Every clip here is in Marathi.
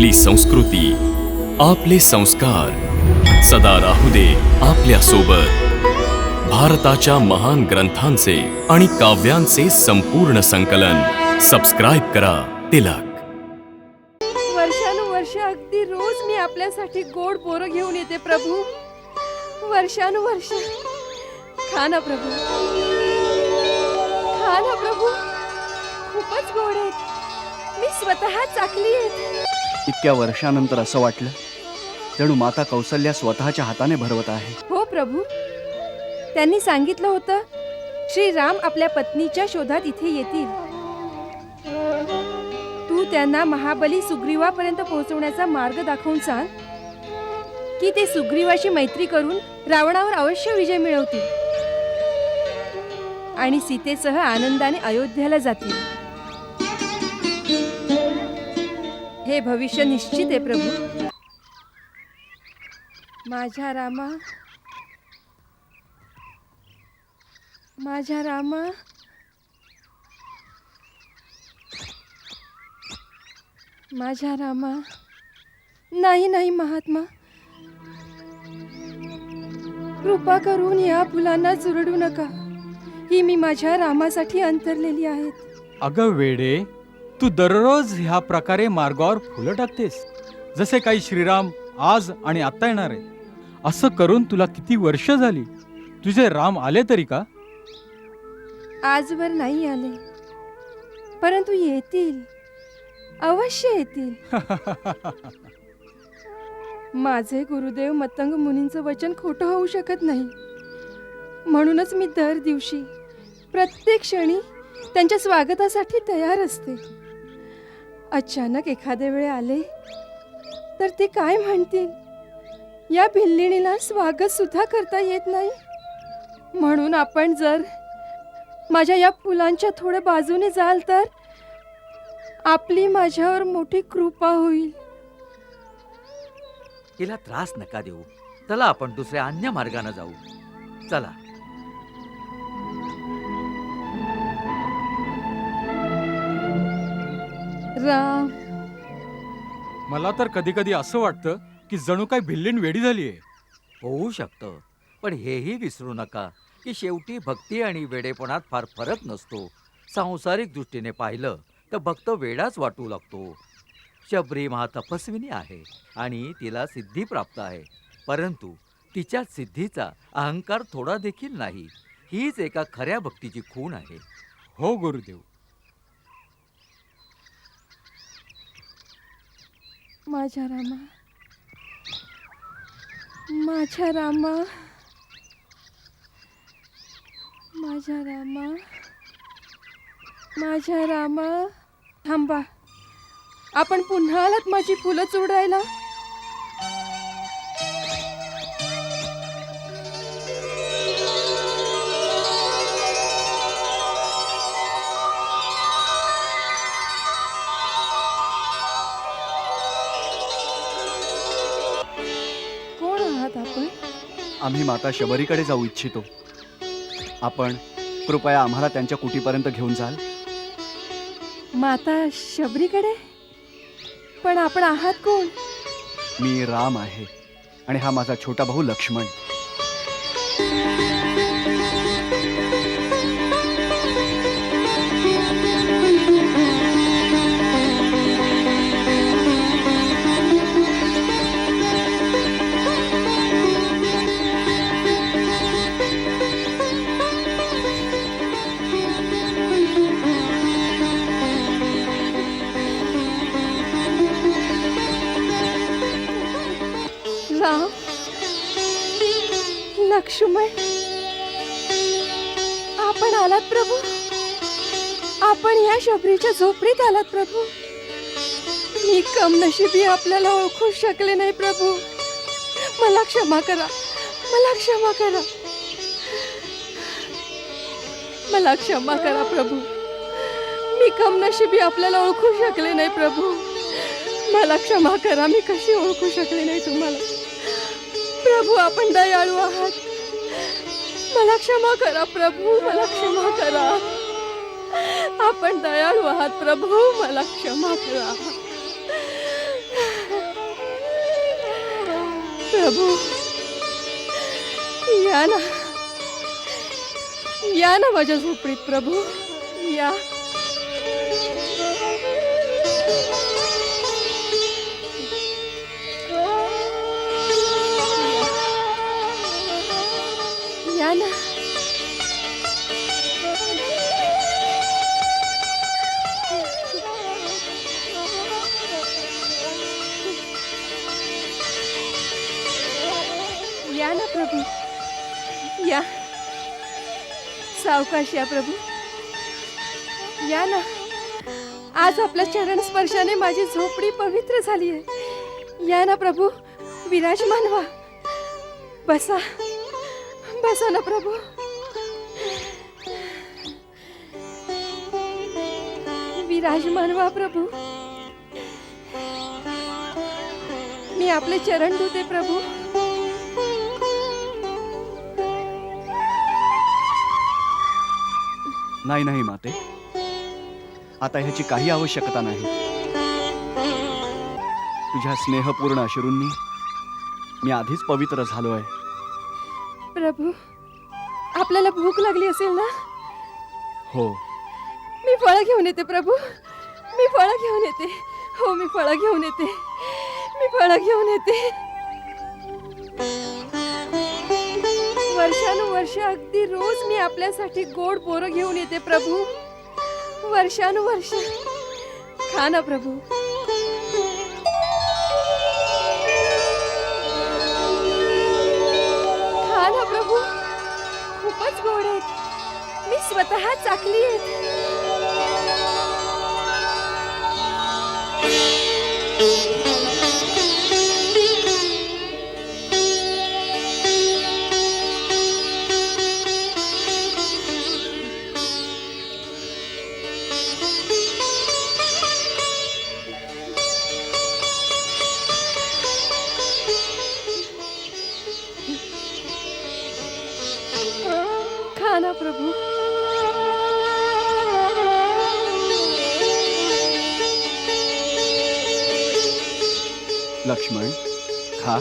आपली संस्कृती आपले संस्कार. सदा राहू दे आपल्यासोबत भारताच्या महान ग्रंथांचे आणि काव्यांचे संपूर्ण संकलन. सबस्क्राईब करा तिलक. वर्षानुवर्ष अगदी रोज मी आपल्यासाठी गोड पोरं घेऊन येते प्रभू. वर्षानुवर्ष. खा ना प्रभू. खा ना प्रभू. खूपच गोड आहेत. मी स्वतः चाकली आहेत. इतक्या वर्षानंतर असं वाटलं जणू माता कौसल्या स्वतःच्या हाताने भरवत आहे. हो प्रभू. त्यांनी सांगितलं होतं श्रीराम आपल्या पत्नीच्या शोधात इथे येतील. तू त्यांना महाबली सुग्रीवापर्यंत पोहोचवण्याचा मार्ग दाखवून सांग की ते सुग्रीवाशी मैत्री करून रावणावर अवश्य विजय मिळवतील आणि सीतेसह आनंदाने अयोध्येला जातील. हे भविष्य निश्चित आहे प्रभू. माझ्या रामा माझ्या रामा. माझ्या रामा. नाही नाही महात्मा. कृपा करून या फुलांना चुरडू नका. ही मी माझ्या रामासाठी अंतरलेली आहेत. अगं वेडे तू दररोज ह्या प्रकारे मार्गावर फुलं टाकतेस. जसे काही श्रीराम आज आणि आत्ता येणार आहे असं करून तुला किती वर्ष झाली? तुझे राम आले तरी का? आजवर नाही आले. परंतु येतील. अवश्य येतील. माझे गुरुदेव मतंग मुनींचं वचन खोटं होऊ शकत नाही. म्हणूनच मी दर दिवशी प्रत्येक क्षणी त्यांच्या स्वागतासाठी तयार असते. अचानक एखाद्या वेळे आले तर ते काय म्हणतील? या भिल्लिणीला स्वागत सुद्धा करता येत नाही. म्हणून आपण जर माझ्या या फुलांच्या थोड्या बाजूने जाल तर आपली माझ्यावर मोठी कृपा होईल. तिला त्रास नका देऊ. चला आपण दुसऱ्या अन्य मार्गाने जाऊ. चला. राम मला तर कधी कधी असं वाटतं की जणू काय भिल्लीन वेडी झाली आहे होऊ शकतं पण हेही विसरू नका की शेवटी भक्ती आणि वेडेपणात फार फरक नसतो. सांसारिक दृष्टीने पाहिलं तर भक्त वेडाच वाटू लागतो. शबरी महातपस्विनी आहे आणि तिला सिद्धी प्राप्त आहे परंतु तिच्या सिद्धीचा अहंकार थोडा देखील नाही. हीच एका खऱ्या भक्तीची खूण आहे. हो गुरुदेव. माझ्या रामा. माझ्या रामा. माझ्या रामा. माझ्या रामा. थांबा. आपण पुन्हा आलात माझी फुलं चोडायला आम्ही माता शबरीकडे जाऊ इच्छितो. आपण कृपया आम्हाला त्यांच्या कुटीपर्यंत घेऊन जाल. माता शबरीकडे? पण आपण आहात कोण? मी राम आहे आणि हा माझा छोटा भाऊ लक्ष्मण. झालात प्रभू? मी कम नशिबी आपल्याला ओळखू शकले नाही प्रभू. मला क्षमा करा. मला क्षमा करा. मला क्षमा करा प्रभू. मी कम नशिबी आपल्याला ओळखू शकले नाही प्रभू. मला क्षमा करा. मी कशी ओळखू शकले नाही तुम्हाला? प्रभू आपण दयाळू आहात. मला क्षमा करा प्रभू. मला क्षमा करा. आपण दयाळू आहात प्रभू मला क्षमा करा. प्रभू या ना. या ना माझ्या झोपडीत प्रभू. या. सावकाश या प्रभू. या ना. आज आपल्या चरण स्पर्शाने माझी झोपडी पवित्र झाली आहे. या ना प्रभू. विराजमान व्हा. बसा. बसा ना प्रभू. विराजमान व्हा प्रभू. मी आपले चरण धुते प्रभू. नाही नाही माते. आता ह्याची काही आवश्यकता नाही. तुझ्या स्नेहपूर्ण अश्रूंनी मी आधीच पवित्र झालो आहे प्रभू आपल्याला भूक लागली असेल ना? हो. मी फळं घेऊन येते प्रभू. मी फळं घेऊन येते. हो मी फळं घेऊन येते. मी फळं घेऊन येते. वर्षानुवर्ष अगदी रोज मी आपल्यासाठी गोड बोरं घेऊन येते प्रभू. वर्षानुवर्ष. खा ना प्रभू. खा ना प्रभू. खूपच गोड आहेत. मी स्वतः चाकली आहेत. खा ना प्रभू. लक्ष्मण खा.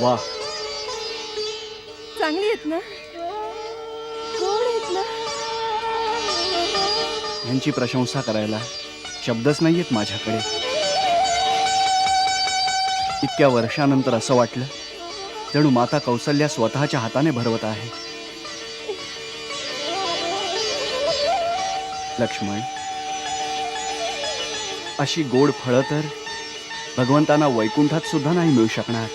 वा. चांगली आहेत ना? गोड आहेत ना? यांची प्रशंसा करायला शब्दच नाहीयेत माझ्याकडे. इतक्या वर्षानंतर असं वाटलं जणू माता कौसल्या स्वतःच्या हाताने भरवत आहे. लक्ष्मण अशी गोड फळं तर भगवंतांना वैकुंठात सुद्धा नाही मिळू शकणार.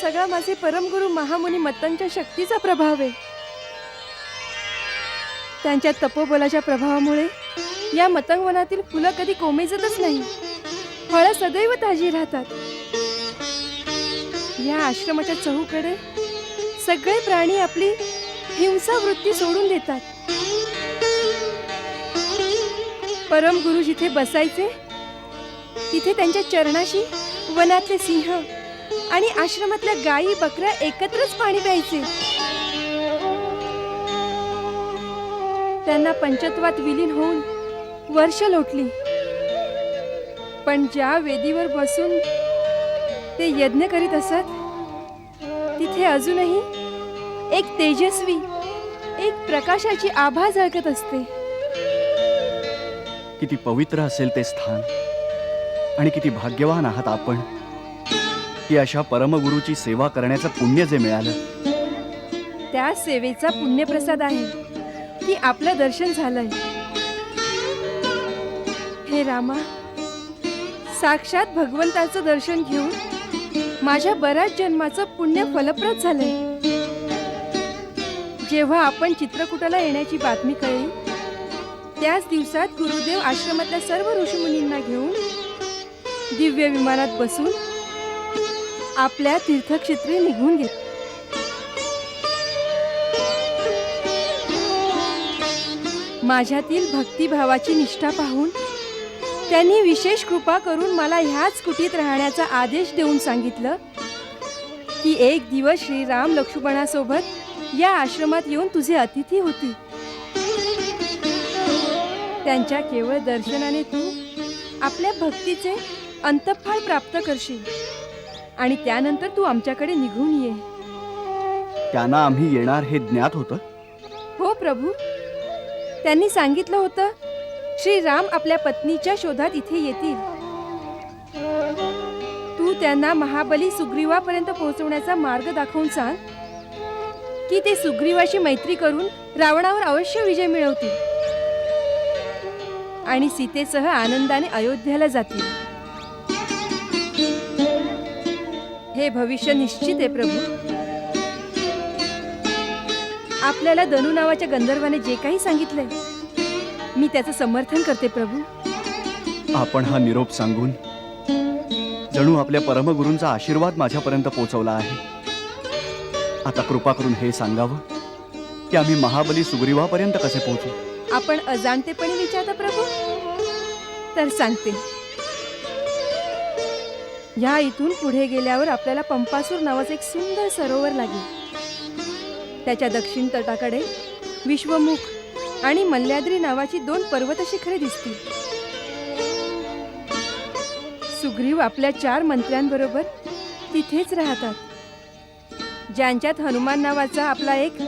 सगळा माझे परमगुरु महामुनी मत्तांच्या शक्तीचा प्रभाव आहे. त्यांच्या तपोबलाच्या प्रभावामुळे या मतंगवनातील फुलं कधी कोमेजतच नाही. फळं सदैव ताजी राहतात. या आश्रमाच्या चहूकडे सगळे प्राणी आपली हिंसा वृत्ती सोडून देतात. परमगुरु जिथे बसायचे तिथे त्यांच्या चरणाशी वनातले सिंह आणि आश्रमातल्या गायी बकऱ्या एकत्रच पाणी प्यायचे. त्यांना पंचत्वात विलीन होऊन वर्ष लोटली. पण ज्या वेदीवर बसून ते यज्ञ करीत असत तिथे अजूनही एक तेजस्वी एक प्रकाशाची आभा झळकत असते. किती पवित्र असेल ते स्थान आणि किती भाग्यवान आहात आपण. की अशा परमगुरूची सेवा करण्याचं पुण्य जे मिळालं. त्या सेवेचा पुण्यप्रसाद आहे की आपलं दर्शन झालंय. हे रामा साक्षात भगवंताचं दर्शन घेऊन माझ्या बऱ्याच जन्माचं पुण्य फलप्रद झालंय. जेव्हा आपण चित्रकूटाला येण्याची बातमी कळली त्याच दिवसात गुरुदेव आश्रमातल्या सर्व ऋषीमुनींना घेऊन दिव्य विमानात बसून आपल्या तीर्थक्षेत्री निघून घेत माझ्यातील भक्तिभावाची निष्ठा पाहून त्यांनी विशेष कृपा करून मला ह्याच कुटीत राहण्याचा आदेश देऊन सांगितलं की एक दिवस श्रीराम लक्ष्मणासोबत या आश्रमात येऊन तुझे अतिथी होती त्यांच्या केवळ दर्शनाने तू आपल्या भक्तीचे अंतफळ प्राप्त करशील. आणि त्यानंतर तू आमच्याकडे निघून ये. त्यांना आम्ही येणार हे ज्ञात होतं? हो प्रभू. त्यांनी सांगितलं होतं श्रीराम आपल्या पत्नीच्या शोधात इथे येतील. तू त्यांना महाबली सुग्रीवापर्यंत पोहोचवण्याचा मार्ग दाखवून सांग की ते सुग्रीवाशी मैत्री करून रावणावर अवश्य विजय मिळवतील आणि सीतेसह आनंदाने अयोध्येला जातील. हे भविष्य निश्चित आहे प्रभू. आपल्याला दनू नावाच्या गंधर्वाने जे काही सांगितलंय मी त्याचं समर्थन करते प्रभू. आपण हा निरोप सांगून जणू आपल्या परमगुरूंचा आशीर्वाद माझ्यापर्यंत पोहोचवला आहे. आता कृपा करून हे सांगावं की आम्ही महाबली सुग्रीवापर्यंत कसे पोहोचू आपण अजाणतेपणे विचारता प्रभू? तर सांगते. ह्या इथून पुढे गेल्यावर आपल्याला पंपासूर नावाचं एक सुंदर सरोवर लागेल. त्याच्या दक्षिण तटाकडे विश्वमुख आणि मल्ल्याद्री नावाची दोन पर्वत शिखरे दिसतील. सुग्रीव आपल्या चार मंत्र्यांबरोबर तिथेच राहतात. ज्यांच्यात हनुमान नावाचा आपला एक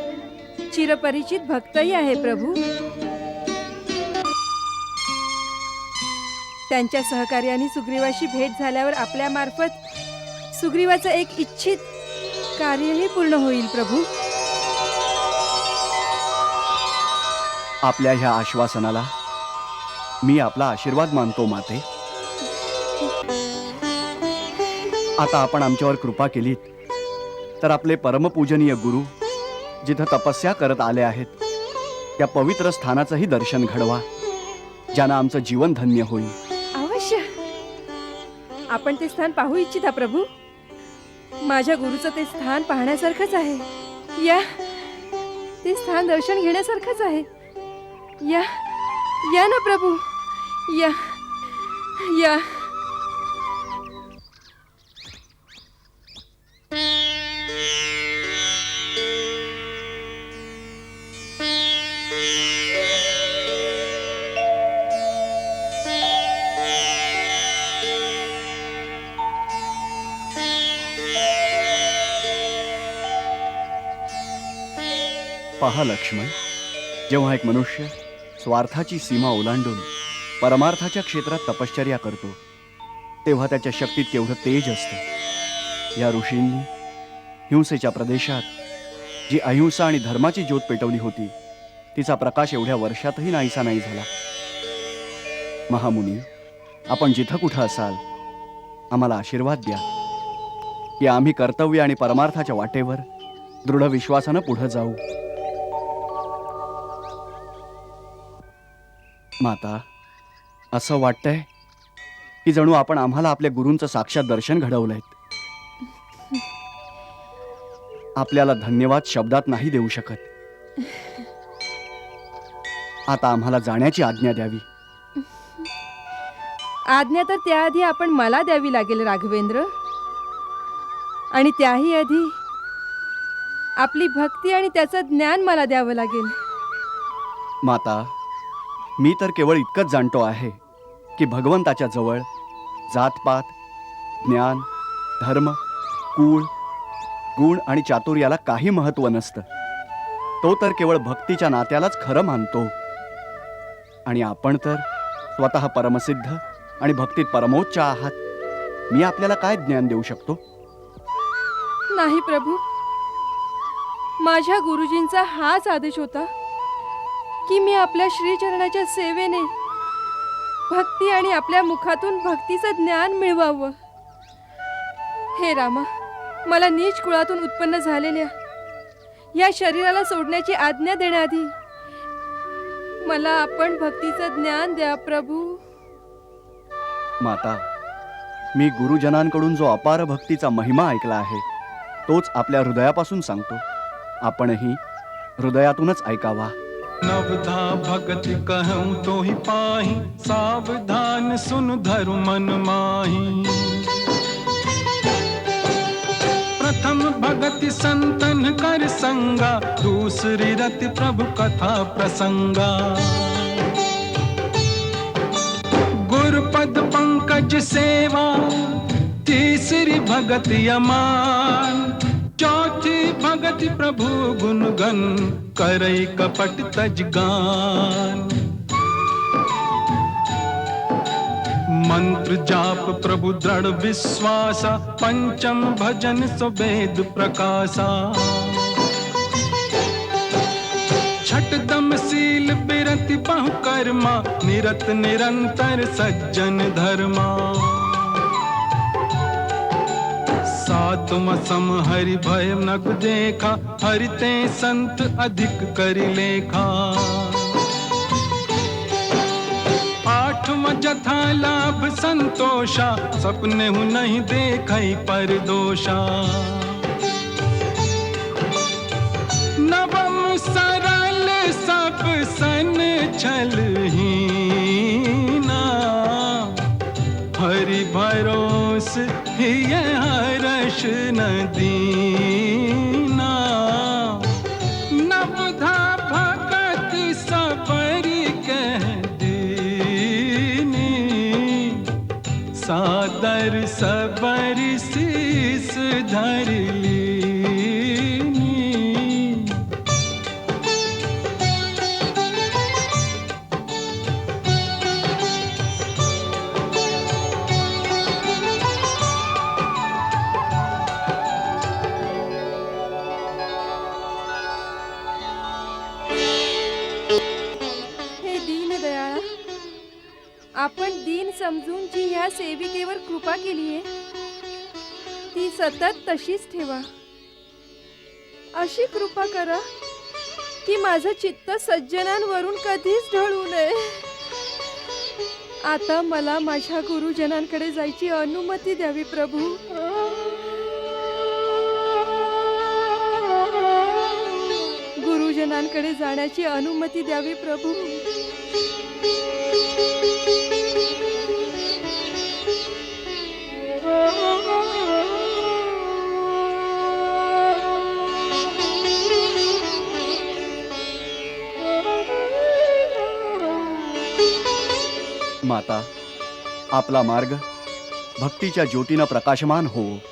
चिरपरिचित भक्तही आहे प्रभू. त्यांच्या सहकार्याने सुग्रीवाशी भेट झाल्यावर आपल्यामार्फत सुग्रीवाचं एक इच्छित कार्यही पूर्ण होईल प्रभू. आपल्या ह्या आश्वासनाला मी आपला आशीर्वाद मानतो माते. आता आपण आमच्यावर कृपा केलीत तर आपले परमपूजनीय गुरु जिथं तपस्या करत आले आहेत त्या पवित्र स्थानाचंही दर्शन घडवा ज्यानं आमचं जीवन धन्य होईल. आपण ते स्थान पाहू इच्छिता प्रभू? माझ्या गुरुचं ते स्थान पाहण्यासारखंच आहे. या ते स्थान दर्शन घेण्यासारखंच आहे. या या ना प्रभू. या या. पहा लक्ष्मण. जेव्हा एक मनुष्य स्वार्थाची सीमा ओलांडून परमार्थाच्या क्षेत्रात तपश्चर्या करतो तेव्हा त्याच्या शक्तीत केवढं तेज असतं. या ऋषींनी हिंसेच्या प्रदेशात जी अहिंसा आणि धर्माची ज्योत पेटवली होती तिचा प्रकाश एवढ्या वर्षातही नाहीसा नाही झाला. महामुनी आपण जिथं कुठं असाल आम्हाला आशीर्वाद द्या. की आम्ही कर्तव्य आणि परमार्थाच्या वाटेवर दृढ विश्वासानं पुढं जाऊ. माता असं वाटतंय की जणू आपण आम्हाला आपल्या गुरूंचं साक्षात दर्शन घडवलंय. आपल्याला धन्यवाद शब्दात नाही देऊ शकत. आता आम्हाला जाण्याची आज्ञा द्यावी. आज्ञा तर त्याआधी आपण मला द्यावी लागेल राघवेंद्र. आणि त्याही आधी आपली भक्ती आणि त्याचं ज्ञान मला द्यावं लागेल. माता मी तर केवळ इतकंच जाणतो आहे की भगवंताच्या जवळ जातपात ज्ञान धर्म कुळ गुण आणि चातुर्याला काही महत्त्व नसतं. तो तर केवळ भक्तीच्या नात्यालाच खरं मानतो. आणि आपण तर स्वतः परमसिद्ध आणि भक्तीत परमोच्च आहात मी आपल्याला काय ज्ञान देऊ शकतो? नाही प्रभू. माझ्या गुरुजींचा हाच आदेश होता. की मी आपल्या श्रीचरणाच्या सेवेने भक्ती आणि आपल्या मुखातून भक्तीचं ज्ञान मिळवावं. हे रामा मला नीच कुळातून उत्पन्न झालेल्या या शरीराला सोडण्याची आज्ञा देण्याआधी मला आपण भक्तीचं ज्ञान द्या प्रभू. माता मी गुरुजनांकडून जो अपार भक्तीचा महिमा ऐकला आहे तोच आपल्या हृदयापासून सांगतो. आपणही हृदयातूनच ऐकावा. नवधा भगत कहूँ तो ही पाही, सावधान सुन धरु मन माही। प्रथम भगति संतन कर संगा, दूसरी रति प्रभु कथा प्रसंगा। गुरुपद पंकज सेवा, तीसरी भगत अमान चौथी भगत प्रभु गुण गन करई कपट तजगान मंत्र जाप प्रभु दृढ़ विश्वास, पंचम भजन सुवेद प्रकाशा। छठ दम सील बिरति बहु कर्मा, निरत निरंतर सज्जन धर्मा। सातम सम हरि भय नग देखा हरिते संत अधिक करि लेखा। आठम जथा लाभ संतोषा, सपने हूँ नहीं देखई पर दोषा नवम सरल सब सन छल हीना, हरि भरोस हिय हर्ष नदीना। नवधा भगत सबरी कह दीनी। सादर सबरी शीस धर समजून जी ह्या सेविकेवर कृपा केली आहे ती सतत तशीच ठेवा. अशी कृपा करा की माझं चित्त सज्जनांवरून कधीच ढळू नये. आता मला माझ्या गुरुजनांकडे जायची अनुमती द्यावी प्रभू. गुरुजनांकडे जाण्याची अनुमती द्यावी प्रभू. माता आपला मार्ग भक्तीच्या ज्योतीनं प्रकाशमान हो.